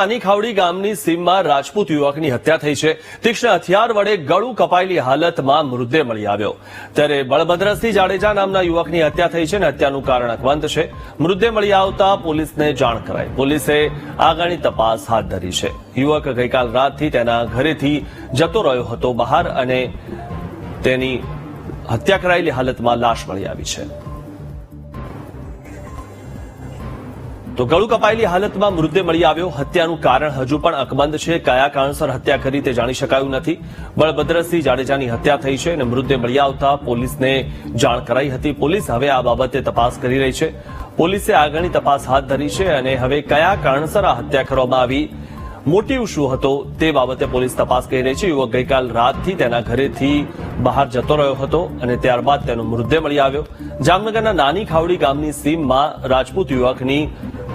નાની ખાવડી ગામની સીમમાં રાજપૂત યુવકની હત્યા થઈ છે. તીક્ષ્ણ હથિયાર વડે ગળું કપાયેલી હાલતમાં મૃતદેહ મળી આવ્યો. ત્યારે બળભદ્રસિંહ જાડેજા નામના યુવકની હત્યા થઈ છે અને હત્યાનું કારણ અકવંત છે. મૃતદેહ મળી આવતા પોલીસને જાણ કરાઈ. પોલીસે આગળની તપાસ હાથ ધરી છે. યુવક ગઈકાલ રાતથી તેના ઘરેથી જતો રહ્યો હતો બહાર અને તેની હત્યા કરાયેલી હાલતમાં લાશ મળી આવી છે. તો ગળું કપાયેલી હાલતમાં મૃતદેહ મળી આવ્યો. હત્યાનું કારણ હજુ પણ અકબંધ છે. કયા કારણસર હત્યા કરી તે જાણી શકાયું નથી. બળભદ્રસિંહ જાડેજાની હત્યા થઈ છે અને મૃતદેહ મળી આવતા પોલીસને જાણ કરાઈ હતી. પોલીસ હવે આ બાબતે તપાસ કરી રહી છે. પોલીસે આગળની તપાસ હાથ ધરી છે અને હવે કયા કારણસર આ હત્યા કરવામાં આવી? મોટિવ શું હતો તે બાબતે પોલીસ તપાસ કરી રહી છે. યુવક ગઈકાલ રાતથી તેના ઘરેથી બહાર જતો રહ્યો હતો અને ત્યારબાદ તેનો મૃતદેહ મળી આવ્યો. જામનગરના નાની ખાવડી ગામની સીમમાં રાજપૂત યુવકની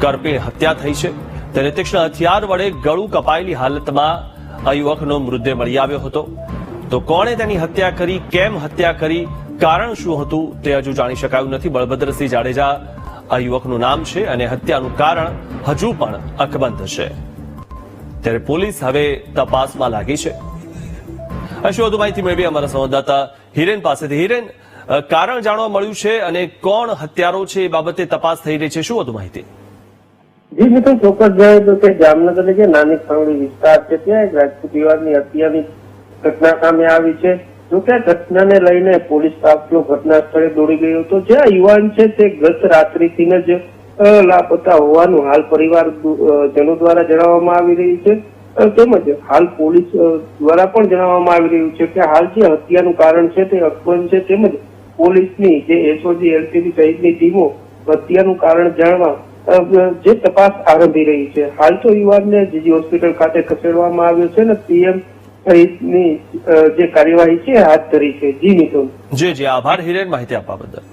કરપીણ હત્યા થઈ છે. તેને તીક્ષ્ણ હથિયાર વડે ગળું કપાયેલી હાલતમાં આ યુવકનો મૃતદેહ મળી આવ્યો હતો. તો કોણે તેની હત્યા કરી, કેમ હત્યા કરી, કારણ શું હતું તે હજુ જાણી શકાયું નથી. બળભદ્રસિંહ જાડેજા આ યુવકનું નામ છે અને હત્યાનું કારણ હજુ પણ અકબંધ છે. ત્યારે પોલીસ હવે તપાસમાં લાગી છે. શું વધુ માહિતી મેળવી અમારા સંવાદદાતા હિરેન પાસેથી. હિરેન કારણ જાણવા મળ્યું છે અને કોણ હત્યારો છે એ બાબતે તપાસ થઈ રહી છે. શું વધુ માહિતી? જી મિત્રો ચોક્કસ જણાવી કે જામનગર જે નાની ખાવડી વિસ્તાર છે, ત્યાં એક રાજપૂત યુવાનની હત્યાની ઘટના સામે આવી છે. જો કે ઘટનાને લઈને પોલીસ કાફલો ઘટના સ્થળે દોડી ગયો હતો જે યુવાન છે તે ગત રાત્રિથી જ લાપતા હોવાનું હાલ પરિવાર જનો દ્વારા જણાવવામાં આવી રહ્યું છે. તેમજ હાલ પોલીસ દ્વારા પણ જણાવવામાં આવી રહ્યું છે કે હાલ જે હત્યાનું કારણ છે તે અકબંધ છે, તેમજ પોલીસની જે એસઓજી, એલસીબી સહિતની ટીમો હત્યાનું કારણ જાણવા જે તપાસ આરંભી રહી છે. હાલ તો યુવાનને જીજી હોસ્પિટલ ખાતે ખસેડવામાં આવ્યો છે ને પીએમ સહિતની જે કાર્યવાહી છે હાથ ધરી છે. જી મિથુન. જી જી, આભાર હિરેન માહિતી આપવા બદલ.